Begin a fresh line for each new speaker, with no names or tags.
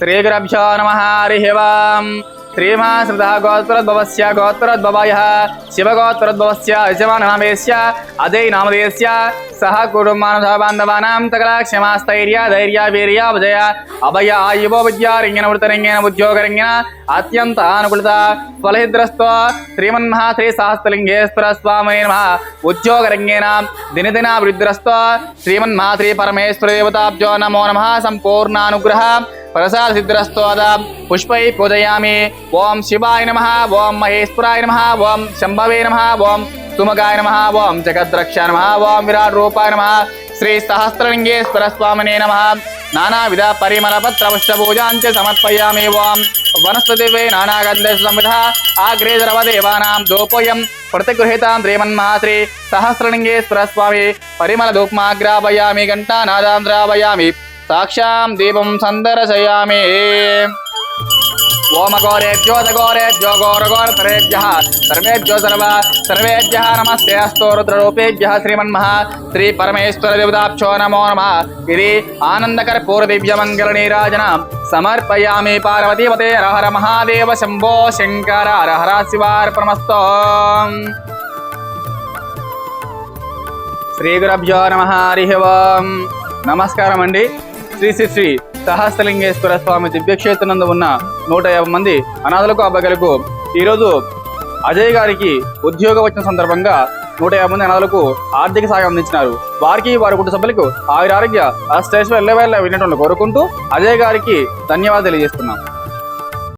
శ్రీగురభ్యో నమ హరి ఓం శ్రీమాశ్రిత గోత్రోద్భవస్య గోత్రోద్భవయ శివగోత్రోద్భవస్య యజమాననామేస్య అజయ్ నామధేయస్య సహ కుటుంబానుధ బాంధవానాం సకల క్షమాస్థైర్య ధైర్య వీర్య విజయ అభయ ఆయువో విద్యారంగిన వృతరంగిన ఉద్యోగరంగిన అత్యంత అనుకూలత ఫలహిద్రస్వ శ్రీమన్మహా శ్రీ సహస్రలింగేశ్వర స్వామి నమ ఉద్యోగరంగేణ దినదిన వృద్ధిరస్వ శ్రీమన్మహా శ్రీ పరమేశ్వర దేవతాభ్యో నమో నమ సంపూర్ణానుగ్రహ ప్రసాద సిద్ధిరస్తోద పుష్పై పూజయామి. ఓం శివాయ నమ ఓం మహేశ్వరాయ నమ ఓం శంభవే నమ ఓం సుమగాయ నమ ఓం జగద్రక్ష నమ ఓం విరాట్ రూపాయ నమ శ్రీ సహస్రలింగేశ్వర స్వామినే నమ. నానావిధ పరిమళ పత్ర పుష్ప సమర్పయామి. ఓం వనస్పతివే నానాగంధ సంవిధ ఆగ్రే సర్వదేవానాం దోపోయం ప్రతిగృహీతాం శ్రీమన్మహాశ్రీ సహస్రలింగేశ్వర స్వామి. పరిమళ ధూప్మాగ్రాపయామి ఘంటానాదాంద్రాపయామి సాక్షాం దీపం సందర్శయామి ఓమ గౌరేభ్యో గౌరేభ్యో గౌరగౌరతరేభ్య సర్వేభ్యో సర్వ సర్వేభ్య నమస్తే అస్తో రుద్రరూపేభ్య శ్రీమన్మహా శ్రీ పరమేశ్వర దేవతాభ్యో నమో నమ ఇది ఆనందకర పూర్వ దివ్య మంగళ నీరాజన సమర్పయామి పార్వతీపతే హర మహాదేవ శంభో శంకర హర శివార్పణమస్తో శ్రీ గురభ్యో నమ హరి ఓం నమస్కారం అండి శ్రీ శ్రీ శ్రీ సహస్రలింగేశ్వర స్వామి దివ్యక్షేత్రనందు ఉన్న నూట యాభై మంది అనాథలకు అబ్బగలకు ఈరోజు అజయ్ గారికి ఉద్యోగం వచ్చిన సందర్భంగా నూట యాభై మంది అనాథలకు ఆర్థిక సాయం అందించినారు. వారికి వారి కుటుంబ సభ్యులకు ఆయుర ఆరోగ్య ఆ స్టేషన్ వెళ్ళవేళ్ళ వినటువంటి కోరుకుంటూ అజయ్ గారికి ధన్యవాదాలు తెలియజేస్తున్నాం.